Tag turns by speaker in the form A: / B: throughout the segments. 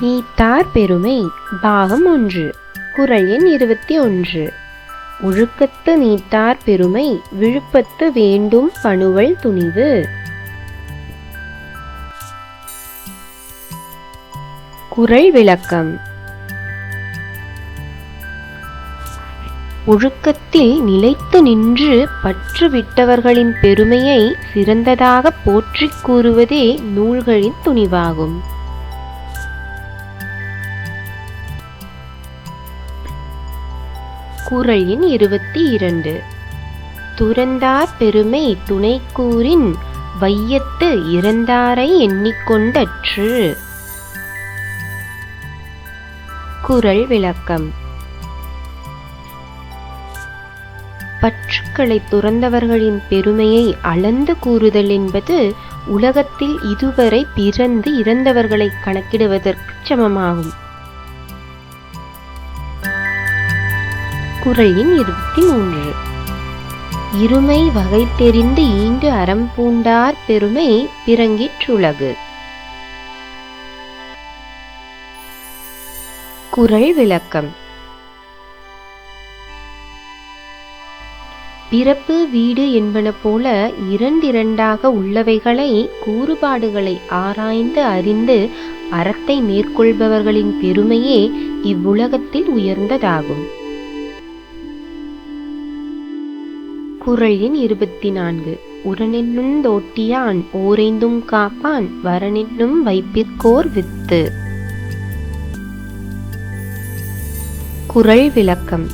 A: நீத்தார் பெருமை பாகம் ஒன்று குறள் எண் இருபத்தி ஒன்று. ஒழுக்கத்து நீத்தார் பெருமை விழுப்பத்து வேண்டும் பணுவல் துணிவு. குறள் விளக்கம். ஒழுக்கத்தில் நிலைத்து நின்று பற்று விட்டவர்களின் பெருமையை சிறந்ததாக போற்றிக் கூறுவதே நூல்களின் துணிவாகும். குரல் எண் இருபத்தி இரண்டு. துறந்தார் பெருமை துணை கூறின் வையத்து இறந்தாரை எண்ணிக்கொண்டற்று. குரல் விளக்கம். பற்றுக்களை துறந்தவர்களின் பெருமையை அளந்து கூறுதல் என்பது உலகத்தில் இதுவரை பிறந்து இறந்தவர்களை கணக்கிடுவதற்கு சமமாகும். குறள் இருபத்தி மூன்று. இருமை வகை தெரிந்து ஈண்டு அறம் பூண்டார் பெருமை பிறங்கிற்றுலகு. குறள் விளக்கம். பிறப்பு வீடு என்பன போல இரண்டிரண்டாக உள்ளவைகளை கூறுபாடுகளை ஆராய்ந்து அறிந்து அறத்தை மேற்கொள்பவர்களின் பெருமையே இவ்வுலகத்தில் உயர்ந்ததாகும். குரல் எண் இருபத்தி நான்கு உரனென்னும் தோட்டியான் ஓரைந்தும் காப்பான் வரனென்னும் வைப்பிற்கோர் வித்து. குறள் விளக்கம்.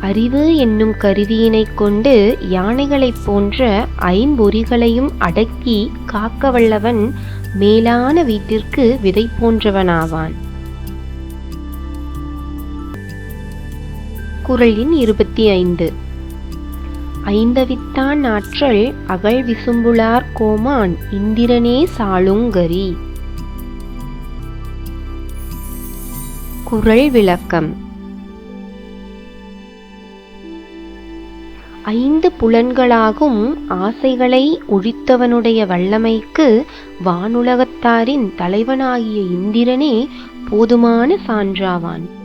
A: அறிவு என்னும் கருவியினைக் கொண்டு யானைகளைப் போன்ற ஐம்பொறிகளையும் அடக்கி காக்க வல்லவன் மேலான வீட்டிற்கு விதை போன்றவனாவான். குரலின் எண் இருபத்தி ஐந்து. ஐந்தவித்தான் ஆற்றல் அகழ் விசும்புளார் கோமான் இந்திரனே சாளுங்கரி குறள் விளக்கம். ஐந்து புலன்களாகும் ஆசைகளை ஒழித்தவனுடைய வல்லமைக்கு வானுலகத்தாரின் தலைவனாகிய இந்திரனே போதுமான சான்றாவான்.